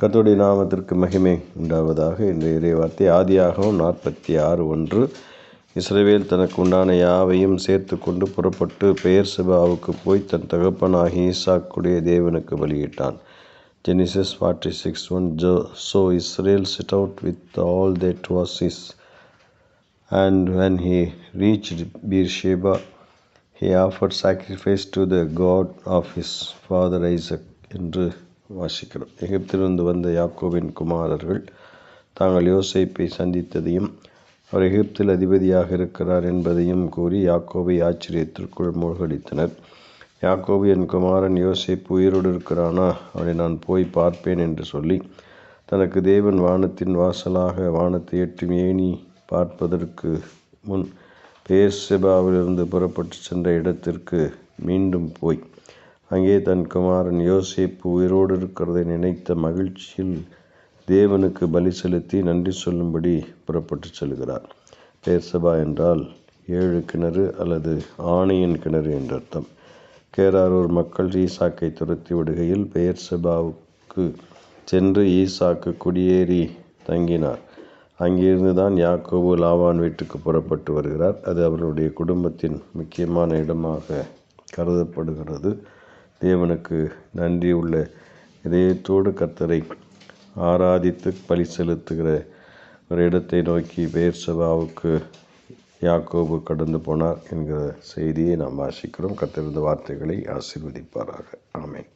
கர்த்தருடைய நாமத்திற்கு மகிமை உண்டாவதாக இந்த இறைவார்த்தை. ஆதியாகவும் நாற்பத்தி ஆறு ஒன்று. இஸ்ரவேல் தனக்கு உண்டான யாவையும் சேர்த்து கொண்டு புறப்பட்டு பெயர் சபாவுக்கு போய் தன் தகப்பனாகி ஈசாக்குடைய தேவனுக்கு பலியிட்டான். Genesis forty six one Joe so Israel set out with all that was his and when he reached Beersheba he offer sacrifice to the God of his father Isaac என்று வாசிக்கிறோம். எகிப்திலிருந்து வந்த யாக்கோவின் குமாரர்கள் தாங்கள் யோசைப்பை சந்தித்ததையும் அவர் எகிப்தில் அதிபதியாக இருக்கிறார் என்பதையும் கூறி யாக்கோவை ஆச்சரியத்திற்குள் மூழ்கடித்தனர். யாக்கோபு என் குமாரன் யோசைப்பு உயிரோடு இருக்கிறானா? அவனை நான் போய் பார்ப்பேன் என்று சொல்லி தனக்கு தேவன் வானத்தின் வாசலாக வானத்தை எட்டும் ஏணி பார்ப்பதற்கு முன் பேர்செபாவிலிருந்து புறப்பட்டு சென்ற இடத்திற்கு மீண்டும் போய் அங்கே தன் குமாரன் யோசிப்பு உயிரோடு இருக்கிறதை நினைத்த மகிழ்ச்சியில் தேவனுக்கு பலி செலுத்தி நன்றி சொல்லும்படி புறப்பட்டு செல்கிறார். பேர்சபா என்றால் ஏழு கிணறு அல்லது ஆணையின் கிணறு என்ற அர்த்தம் கேராரூர் மக்கள் ஈசாக்கை துரத்தி விடுகையில் பெயர்சபாவுக்கு சென்று ஈசாக்கு குடியேறி தங்கினார். அங்கிருந்து தான் யாக்கோபு லாவான் வீட்டுக்கு புறப்பட்டு வருகிறார். அது அவருடைய குடும்பத்தின் முக்கியமான இடமாக கருதப்படுகிறது. தேவனுக்கு நன்றி உள்ள இதயத்தோடு கர்த்தரை ஆராதித்து பலி செலுத்துகிற ஒரு இடத்தை நோக்கி பேர் சபாவுக்கு யாக்கோபு கடந்து போனார் என்கிற செய்தியை நாம் வாசிக்கிறோம். கத்திருந்த வார்த்தைகளை ஆசீர்வதிப்பாராக. ஆமேன்.